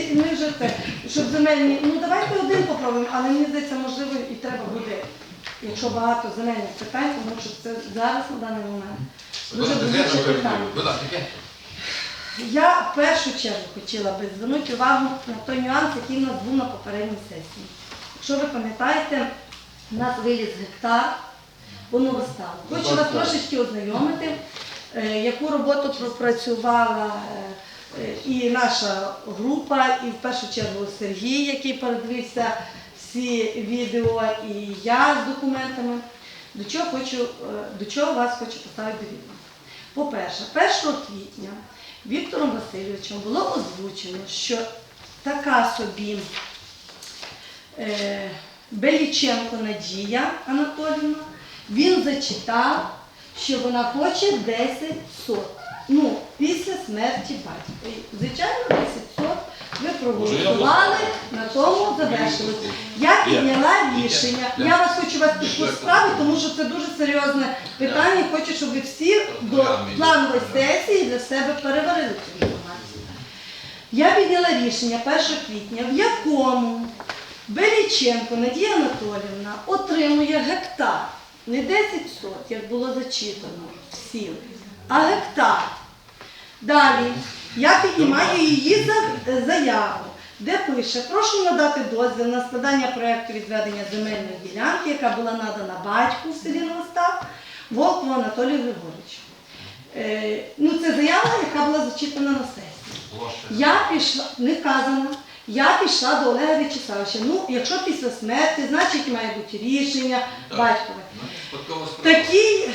і ми вже це, щоб земельні, ну давайте один попробуємо, але мені здається, можливо, і треба буде, якщо багато земельних питань, тому що це зараз на даний момент. Дуже болюче питання. Будь ласка, яке? Я в першу чергу хотіла би звернути увагу на той нюанс, який в нас був на попередній сесії. Якщо ви пам'ятаєте, у нас виліз гектар по новоставу. Хочу вас трошечки ознайомити, е, яку роботу пропрацювала е, і наша група, і в першу чергу Сергій, який передивився всі відео, і я з документами. До чого хочу, е, до чого вас хочу поставити відома. По-перше, 1 квітня Віктором Васильовичем було озвучено, що така собі е, Беліченко Надія Анатолівна, він зачитав, що вона хоче 10 сот. Ну, смерті батька. І, Звичайно, 10 сот ви проголосували, на тому завершили. Я підняла рішення. Я вас хочу вас тут справи, тому що це дуже серйозне питання. Хочу, щоб ви всі до планової сесії для себе переварили цю інформацію. Я підняла рішення 1 квітня, в якому Беліченко Надія Анатолівна отримує гектар. Не 10 сот, як було зачитано всім, а гектар. Далі я піднімаю її заяву, де пише, прошу надати дозвіл на складання проєкту відведення земельної ділянки, яка була надана батьку в селі Новостав, Волкову Анатолію Григоровичу. Е, ну, це заява, яка була зачитана на сесії. Я пішла, не вказано, я пішла до Олега В'ячеславовича. Ну, якщо після смерті, значить має бути рішення батькове. Такий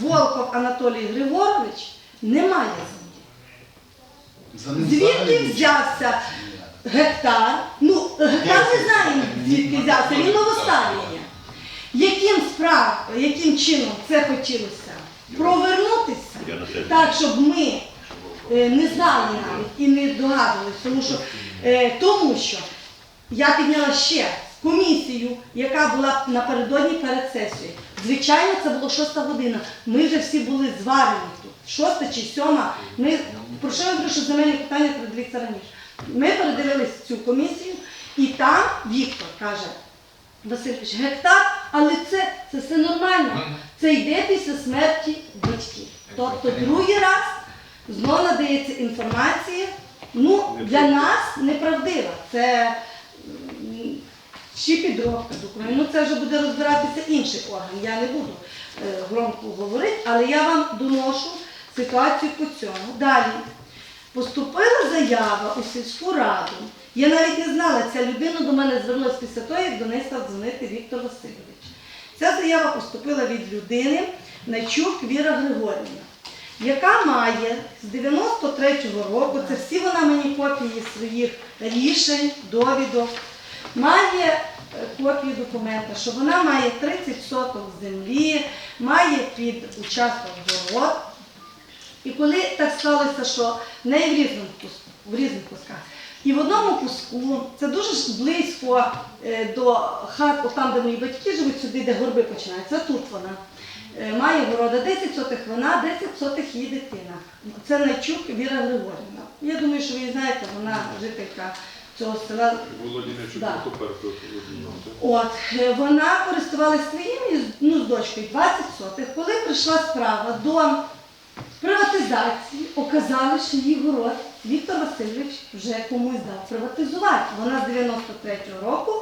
Волков Анатолій Григорович не має землі. Звідки взявся гектар? Ну, гектар не знаємо, звідки взявся, він новоставлення. Яким справ, яким чином це хотілося провернутися, так, щоб ми е, не знали навіть і не догадувалися, тому що, е, тому що я підняла ще комісію, яка була напередодні перед сесією. Звичайно, це було шоста година. Ми вже всі були зварені тут. Шоста чи сьома. Ми про що я говорю, що земельні питання передивіться раніше. Ми передивились цю комісію, і там Віктор каже. Васильович, гектар, але це, це все нормально. Це йде після смерті батьків. Тобто другий раз знову надається інформація, ну, для нас неправдива. Це чи підробка документів. Ну це вже буде розбиратися інший орган. Я не буду е, громко говорити, але я вам доношу ситуацію по цьому. Далі. Поступила заява у сільську раду. Я навіть не знала, ця людина до мене звернулася після того, як до неї став дзвонити Віктор Васильович. Ця заява поступила від людини Найчук Віра Григорівна, яка має з 93-го року, це всі вона мені копії своїх рішень, довідок, має е, копію документа, що вона має 30 соток землі, має під участок город. І коли так сталося, що в неї в куску, в різних кусках. І в одному куску, це дуже близько е, до хат, там, де мої батьки живуть, сюди, де горби починаються, тут вона. е, Має города 10 сотих вона, 10 сотих її дитина. Це Найчук Віра Григорівна. Я думаю, що ви її знаєте, вона жителька цього села. Да. От, е, вона користувалася своїм, ну, з дочкою 20 сотих. Коли прийшла справа до приватизації, оказалось, що її город Віктор Васильович вже комусь дав приватизувати. Вона з 93-го року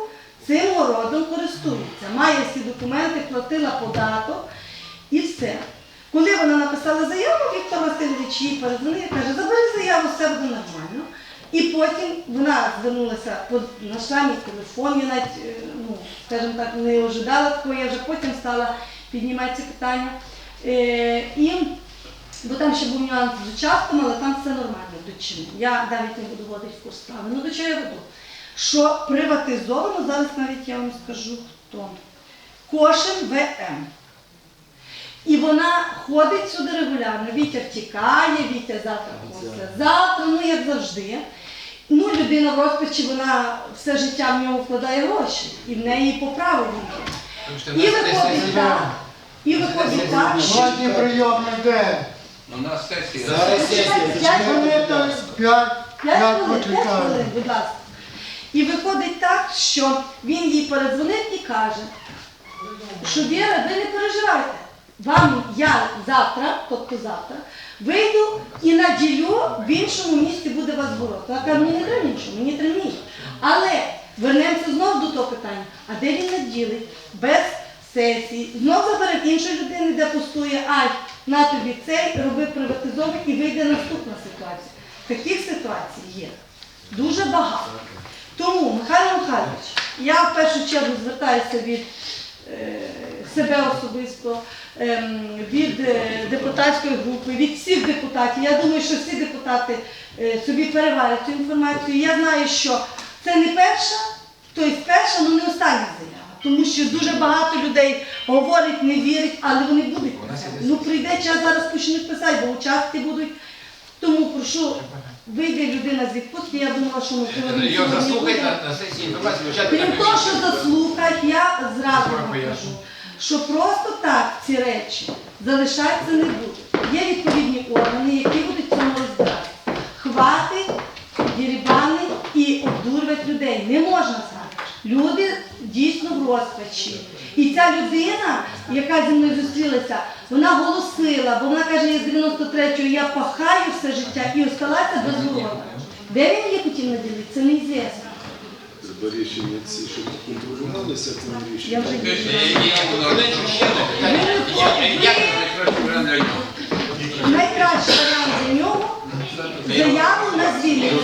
цим городом користується. Має всі документи, платила податок і все. Коли вона написала заяву, Віктор Васильович їй перезвонив і каже, забери заяву, все буде нормально. І потім вона звернулася, знайшла мій телефон, я навіть, е, ну, скажімо так, не ожидала такого, я вже потім стала піднімати ці питання. Е, і, бо там ще був нюанс з участком, але там все нормально до чому. Я навіть не буду вводити в курс справи. Ну до чого я веду? Що приватизовано, зараз навіть я вам скажу хто. Кошин ВМ. І вона ходить сюди регулярно. Вітя втікає, Вітя завтра після завтра, ну як завжди. Ну, людина в розпачі, вона все життя в нього вкладає гроші, і в неї по праву є. І виходить так, і виходить так, що Сьогодні прийом йде. У нас сесія. Зараз сесія, П'ять п'ять хвилин, 5 хвилин, будь ласка. І виходить так, що він їй передзвонив і каже, що Віра, ви не переживайте. Вам я завтра, тобто завтра, вийду і наділю в іншому місці буде вас город. Вона каже, мені не треба нічого, мені треба. Але вернемося знову до того питання, а де він наділить? Без сесії, знов забере іншої людини, де пустує, ай, на тобі цей, роби приватизовуй і вийде наступна ситуація. Таких ситуацій є дуже багато. Тому, Михайло Михайлович, я в першу чергу звертаюся від е, себе особисто, ем, від е, депутатської групи, від всіх депутатів. Я думаю, що всі депутати е, собі переварять цю інформацію. Я знаю, що це не перша, тобто перша, але не остання заява. Тому що дуже багато людей говорить, не вірить, але вони будуть писати. Ну прийде час, зараз почнуть писати, бо участки будуть. Тому прошу, вийде людина з відпустки, я думала, що ми Його заслухайте на, сесії інформації. Крім того, що заслухать, я зразу Скоро вам кажу, що просто так ці речі залишатися не будуть. Є відповідні органи, які будуть цьому розбиратися. Хватить дірібани і обдурювати людей. Не можна так. Люди дійсно в розпачі. І ця людина, яка зі мною зустрілася, вона голосила, бо вона каже, я з 93-го я пахаю все життя і осталася без города. Де він її хотів наділити, це неізвісно. Треба рішення ці, щоб контролювалися цим Я рішенням. Найкращий варіант для нього заяву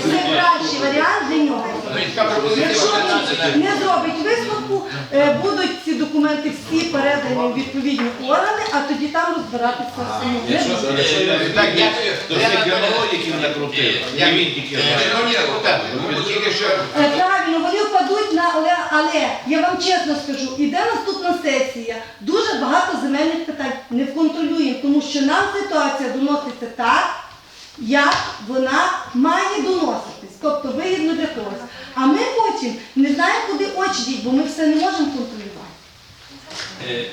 Це кращий варіант для нього. Якщо він не зробить висновку, е, будуть ці документи всі передані в відповідні органи, а тоді там розбиратися самому. Е, генераліків накрутив. Я він тільки що Е, Правильно, вони впадуть на але, але я вам чесно скажу, іде наступна сесія, дуже багато земельних питань не контролюємо, тому що нам ситуація доноситься так, як вона має доноситись, тобто вигідно для когось. А ми потім не знаємо, куди очі діть, бо ми все не можемо контролювати. Е, е.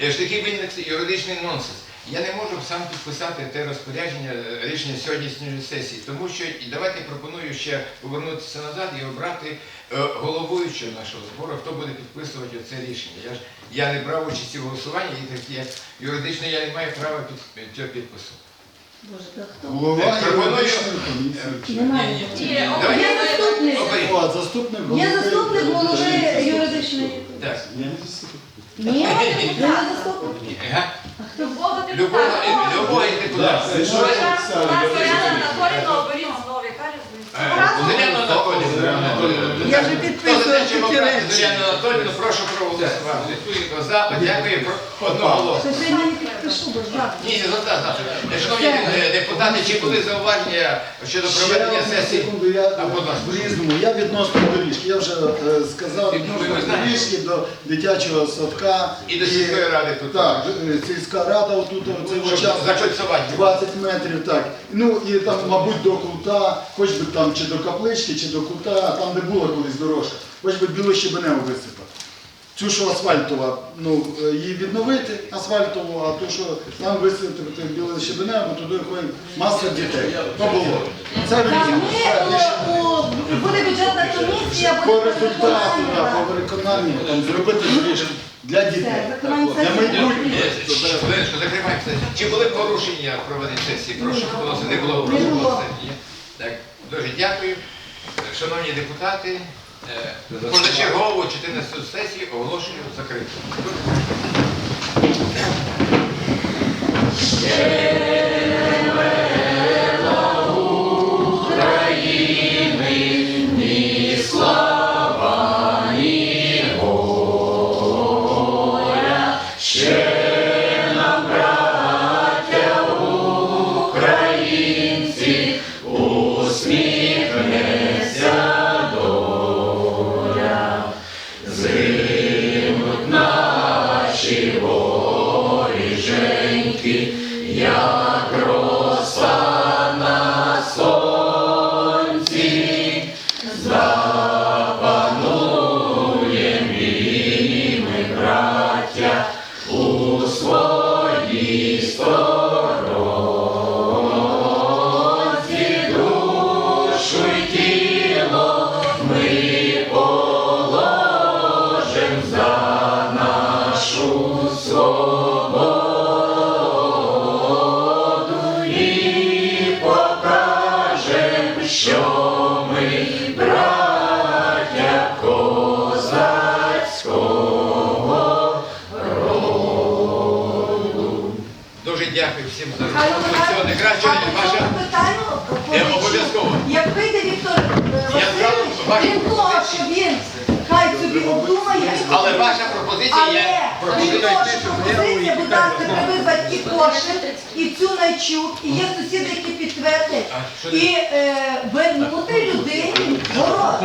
Е, Такий виник юридичний нонсенс. Я не можу сам підписати те розпорядження е, рішення сьогоднішньої сесії, тому що давайте пропоную ще повернутися назад і обрати е, головуючого нашого збору, хто буде підписувати це рішення. Я ж я не брав участі в голосуванні, і так я юридично я не маю права під, цього підпису. Боже, та хто? Голова Пропоную- юридичної комісії. Немає. Ні, ні. Є заступник. Оберіть. О, заступник голови. Є заступник голови юридичної. Так. Я не заступник. Ні, ви не заступник. Ага. Любого Любого, депутата. Це Що Анатоліївна різниця? Е. Я вже Хто за підписую те, щоб такі обрати речі. Анатоліївну, прошу за, про. Що сьогодні не підпишу, бо жах. Ні, ні, за, за. Шановні е, депутати, чи були зауваження щодо проведення Ще сесії? секунду, я А, будь ласка. в різному. Я відносно доріжки. Я вже е, сказав Ви відносно знаєте. доріжки до дитячого садка. І до сільської ради тут. Так, е, сільська рада отут оцей Щоб закольцувати. 20 метрів, так. Ну і там, мабуть, до кута, хоч би там чи до каплички, чи до кута, там де була колись дорожка, хоч би білу щебеневу висипати. Цю, що асфальтова, ну, е, її відновити асфальтову, а ту, що там висипати білу щебеневу, бо туди ходить маса дітей. То було. Це о, буде бюджетна комісія, По результату, по виконанню, там, зробити рішення для дітей. Для майбутнього. Е. Чи були порушення в проведенні сесії? Прошу. Не було? Так, дуже дякую. Шановні депутати, е, позачергову 14 сесію оголошую закритою. що ми браття роду. Дуже дякую всім за роботу. Всього. Пропозиція. Дивіться, будь ласка, ви батьки Кошик і цю Найчук, і є сусіди, які підтвердять, і е, вернути людині город.